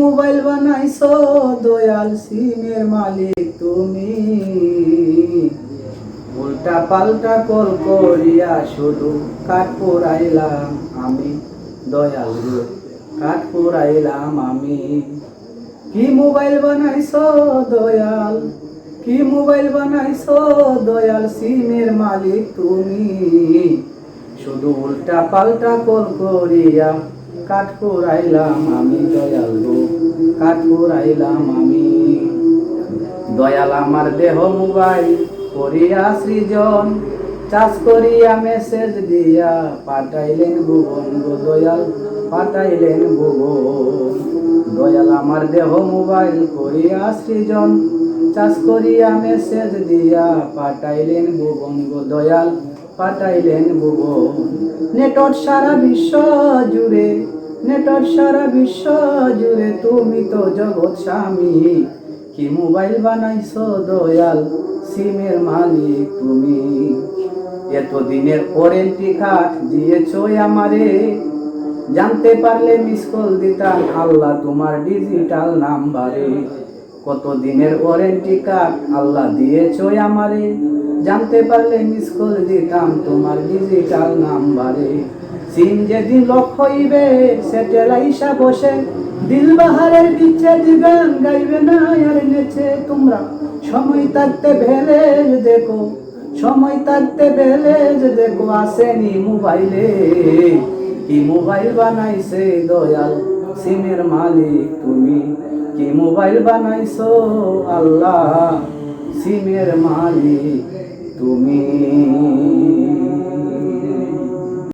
Mobile বানাইছো? দয়াল সিমের মালিক তুমি। উল্টা পাল্টা কল করিয়া শুধু কাঠ পোড়াইলাম আমি। দয়াল কাঠ পোড়াইলাম আমি। কি মোবাইল বানাইছো, দয়াল? কি মোবাইল বানাইছো, দয়াল সিমের মালিক তুমি? শুধু উল্টা পাল্টা কল করিয়া কাঠ পোড়াইলাম আমি দয়াল গো কাঠ আমি। দয়াল আমার দেহ মোবাইল করিয়া সৃজন, চাষ করিয়া মেসেজ দিয়া। পাঠাইলেন ভুবন গো দয়াল, পাঠাইলেন ভুবন। দয়াল আমার দেহ মোবাইল করিয়া সৃজন, চাষ করিয়া মেসেজ দিয়া। পাঠাইলেন ভুবন গো দয়াল, পাঠাইলেন ভুবন। নেটর সারা বিশ্ব জুড়ে নেটর সারা বিশ্ব জুড়ে তুমি তো জগৎ স্বামী। কি মোবাইল বানাইছো দয়াল, সিমের মালিক তুমি। এতদিনের ওয়ারেন্টি কার্ড দিয়েছ আমারে। জানতে পারলে মিস কল দিতাম, আল্লাহ তোমার ডিজিটাল নাম্বারে। কত দিনের ওয়ারেন্টি কার্ড আল্লাহ দিয়েছ আমারে। জানতে পারলে মিস কল দিতাম তোমার ডিজিটাল নাম্বারে। সিম যেদিন লক হইবে স্যাটেলাইসা বসে। দিল বাহারের বিচ্ছে দিগান গাইবে না আর নেচে। তোমরা সময় থাকতে ভেলে দেখো, সময় থাকতে ভেলে দেখো। আসেনি মোবাইলে, কি মোবাইল বানাইছে দয়াল সিমের মালিক তুমি? কি মোবাইল বানাইছো আল্লাহ সিমের মালিক তুমি?